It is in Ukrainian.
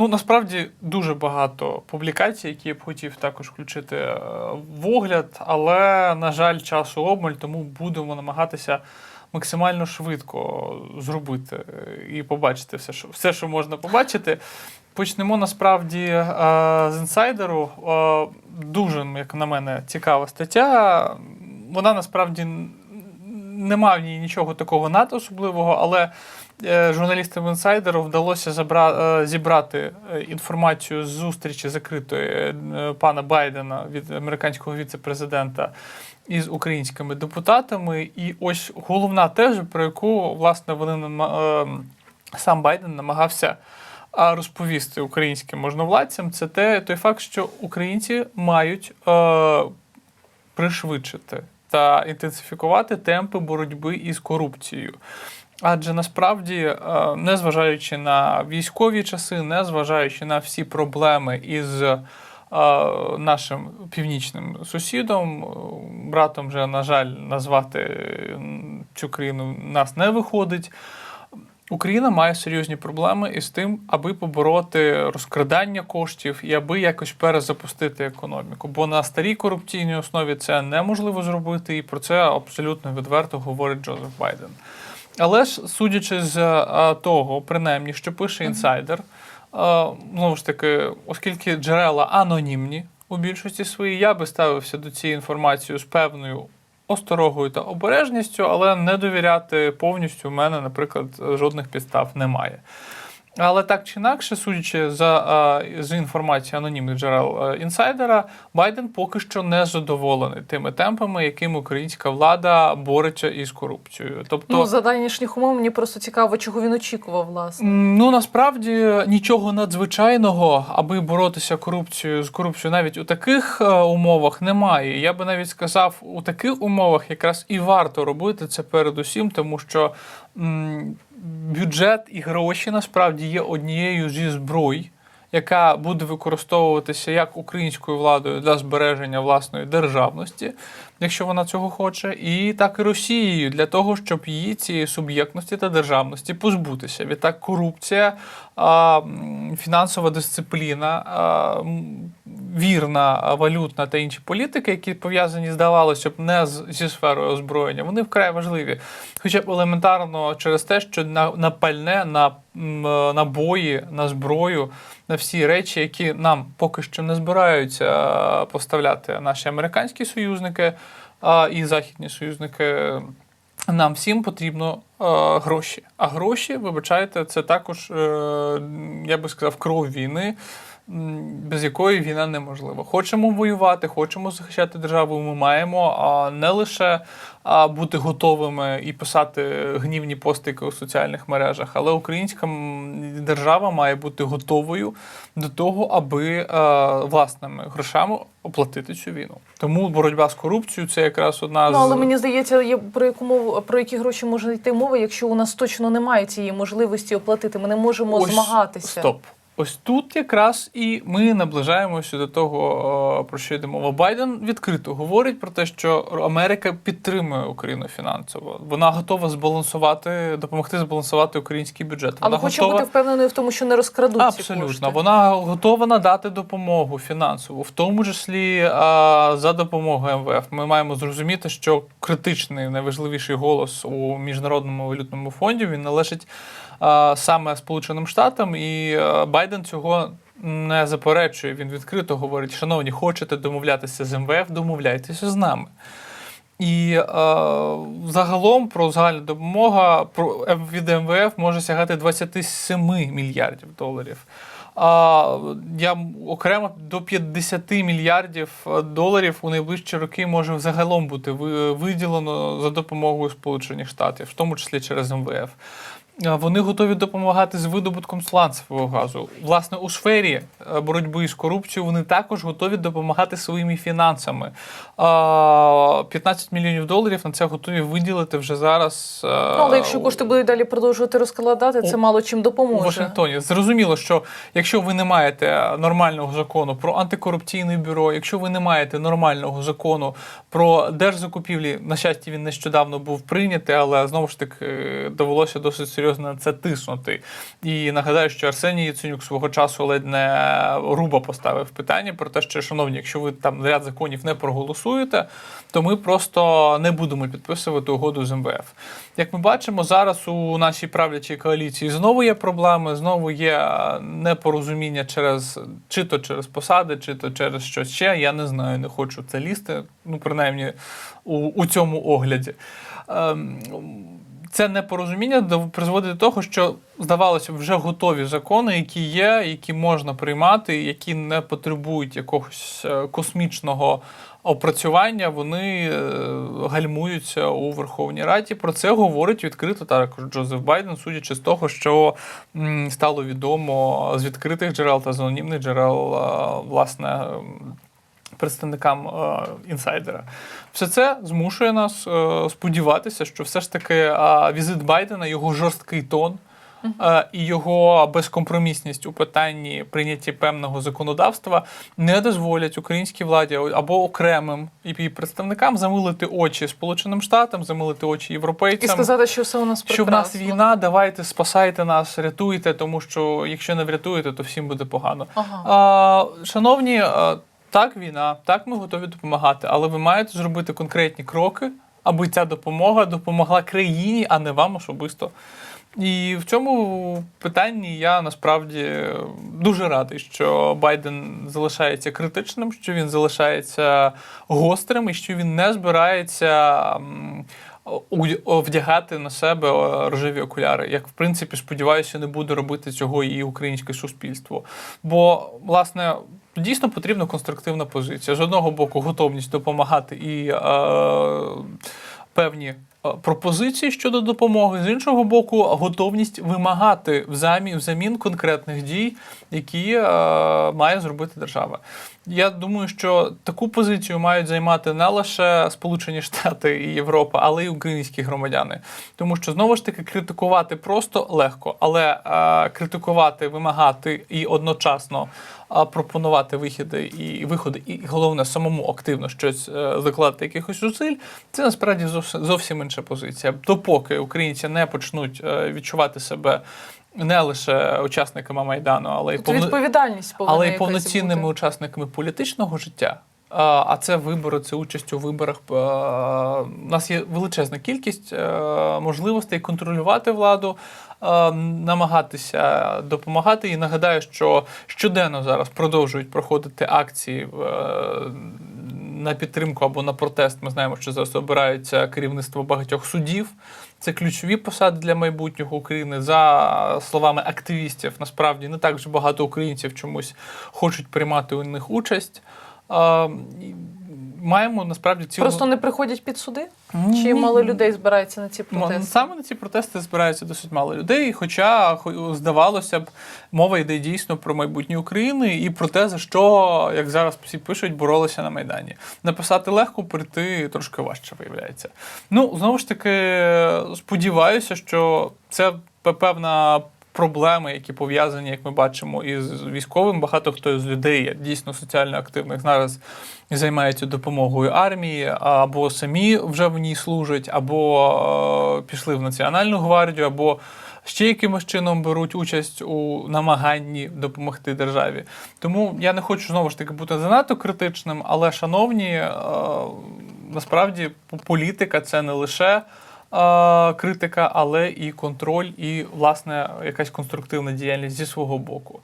Ну, насправді дуже багато публікацій, які я б хотів також включити е, в огляд, але, на жаль, часу обмаль, тому будемо намагатися максимально швидко зробити е, і побачити все, що, все, що можна побачити. Почнемо насправді е, з інсайдеру. Дуже, як на мене, цікава стаття. Вона насправді н- нема в ній нічого такого надособливого, але журналістам інсайдеру вдалося забра- е, зібрати е, інформацію з зустрічі закритої е, пана Байдена від американського віце-президента із українськими депутатами. І ось головна теза, про яку власне вони е, сам Байден намагався розповісти українським можновладцям, це те, той факт, що українці мають е, пришвидшити та інтенсифікувати темпи боротьби із корупцією. Адже насправді, е, незважаючи на військові часи, незважаючи на всі проблеми із е, нашим північним сусідом, е, братом вже, на жаль, назвати цю країну нас не виходить. Україна має серйозні проблеми із тим, аби побороти розкрадання коштів і аби якось перезапустити економіку. Бо на старій корупційній основі це неможливо зробити, і про це абсолютно відверто говорить Джозеф Байден. Але ж, судячи з е, того, принаймні, що пише інсайдер, е, знову ж таки, оскільки джерела анонімні у більшості своїй, я би ставився до цієї інформації з певною осторогою та обережністю, але не довіряти повністю в мене, наприклад, жодних підстав немає. Але так чи інакше, судячи за з інформації анонімних джерел інсайдера, Байден поки що не задоволений тими темпами, якими українська влада бореться із корупцією. Тобто, Ну, за нинішніх умов мені просто цікаво, чого він очікував, власне. Ну насправді нічого надзвичайного, аби боротися корупцією з корупцією навіть у таких е, умовах немає. Я би навіть сказав, у таких умовах якраз і варто робити це передусім, тому що м, бюджет і гроші насправді є однією зі зброй, яка буде використовуватися як українською владою для збереження власної державності, якщо вона цього хоче, і так і Росією для того, щоб її цієї суб'єктності та державності позбутися. Відтак корупція, фінансова дисципліна, вірна валютна та інші політики, які пов'язані, здавалося б, не з, зі сферою озброєння, вони вкрай важливі. Хоча б елементарно через те, що на, на пальне, на, е, на зброю, на всі речі, які нам поки що не збираються е, поставляти наші американські союзники а, і західні союзники. Нам всім потрібно е, гроші. А гроші, вибачайте, це також, е, я би сказав, кров війни, без якої війна неможлива. Хочемо воювати, хочемо захищати державу. Ми маємо а не лише а, бути готовими і писати гнівні постики у соціальних мережах, але українська держава має бути готовою до того, аби е, власними грошами оплатити цю війну. Тому боротьба з корупцією це якраз одна Ну, з але мені здається, є про яку мову про які гроші може йти мова, якщо у нас точно немає цієї можливості оплатити. Ми не можемо Ось, змагатися. Стоп. Ось тут якраз і ми наближаємося до того, е, про що йде мова. Байден відкрито говорить про те, що Америка підтримує Україну фінансово. Вона готова збалансувати, допомогти збалансувати український бюджет. Але хоче готова... бути впевненою в тому, що не розкрадуть ці Абсолютно, кошти. вона готова надати допомогу фінансову, в тому числі а, за допомогою МВФ. Ми маємо зрозуміти, що критичний найважливіший голос у міжнародному валютному фонді він належить а, саме Сполученим Штатам, і а, Байден цього. Не заперечує, він відкрито говорить: шановні, хочете домовлятися з МВФ, домовляйтеся з нами. І е, загалом про загальну допомога про від МВФ може сягати 27 мільярдів доларів. А я окремо до 50 мільярдів е, доларів у найближчі роки може загалом бути виділено за допомогою Сполучених Штатів, в тому числі через МВФ. Вони готові допомагати з видобутком сланцевого газу. Власне, у сфері е, боротьби з корупцією вони також готові допомагати своїми фінансами. А, 15 мільйонів доларів на це готові виділити вже зараз. е, Ну, але якщо кошти будуть далі продовжувати розкладати, це У- мало чим у допоможе. Вашингтоні. Зрозуміло, що якщо ви не маєте нормального закону про антикорупційне бюро, якщо ви не маєте нормального закону про держзакупівлі, на щастя, він нещодавно був прийнятий, але знову ж таки е, довелося досить серйозно серйозно на це тиснути. І нагадаю, що Арсеній Яценюк свого часу ледь не руба поставив питання про те, що, шановні, якщо ви там ряд законів не проголосуєте, то ми просто не будемо підписувати угоду з МВФ. Як ми бачимо, зараз у нашій правлячій коаліції знову є проблеми, знову є е, непорозуміння через чи то через посади, чи то через щось ще. Я не знаю, не хочу це лізти. Ну, принаймні у, у цьому огляді. Ем, це непорозуміння призводить до того, що здавалося б, вже готові закони, які є, які можна приймати, які не потребують якогось е, космічного опрацювання. Вони е, гальмуються у Верховній Раді. Про це говорить відкрито також Джозеф Байден, судячи з того, що стало відомо з відкритих джерел та з анонімних джерел, е, власне. Представникам е, інсайдера, все це змушує нас е, сподіватися, що все ж таки е, візит Байдена, його жорсткий тон е, і його безкомпромісність у питанні прийняття певного законодавства не дозволять українській владі або окремим і представникам замилити очі Сполученим Штатам, замилити очі європейцям І сказати, що все у нас Що в нас війна, давайте спасайте нас, рятуйте, тому що якщо не врятуєте, то всім буде погано. Ага. А, шановні, так, війна, так, ми готові допомагати, але ви маєте зробити конкретні кроки, аби ця допомога допомогла країні, а не вам особисто. І в цьому питанні я насправді дуже радий, що Байден залишається критичним, що він залишається гострим і що він не збирається. Вдягати на себе е, рожеві окуляри. Як в принципі, сподіваюся, не буде робити цього і українське суспільство. Бо, власне, дійсно потрібна конструктивна позиція. З одного боку, готовність допомагати і е, певні. Е, Пропозиції щодо допомоги, з іншого боку, готовність вимагати взамін, взамін конкретних дій, які е, має зробити держава. Я думаю, що таку позицію мають займати не лише Сполучені Штати і Європа, але й українські громадяни. Тому що знову ж таки критикувати просто легко, але е, критикувати, вимагати і одночасно е, пропонувати вихіди і виходи, і головне самому активно щось е, закладати якихось зусиль, це насправді зовсім, зовсім інша позиція. Допоки українці не почнуть е, відчувати себе. Не лише учасниками майдану, але й повно- відповідальність але й повноцінними бути. учасниками політичного життя. А а це вибори, це участь у виборах. У нас є величезна кількість е, можливостей контролювати владу, е, намагатися допомагати. І нагадаю, що щоденно зараз продовжують проходити акції е, на підтримку або на протест. Ми знаємо, що зараз обирається керівництво багатьох судів. Це ключові посади для майбутнього України. За словами активістів, насправді не так вже багато українців чомусь хочуть приймати у них участь. Маємо насправді цілу Просто не приходять під суди? Ні. Чи мало людей збирається на ці протести? Саме на ці протести збирається досить мало людей. Хоча, здавалося б, мова йде дійсно про майбутнє України і про те, за що, як зараз всі пишуть, боролися на Майдані. Написати легко, прийти трошки важче виявляється. Ну, знову ж таки, сподіваюся, що це певна. Проблеми, які пов'язані, як ми бачимо, із військовим. Багато хто з людей дійсно соціально активних зараз займаються допомогою армії, або самі вже в ній служать, або е, пішли в Національну гвардію, або ще якимось чином беруть участь у намаганні допомогти державі. Тому я не хочу знову ж таки бути занадто критичним, але, шановні, е, насправді політика це не лише. Критика, але і контроль, і власне якась конструктивна діяльність зі свого боку.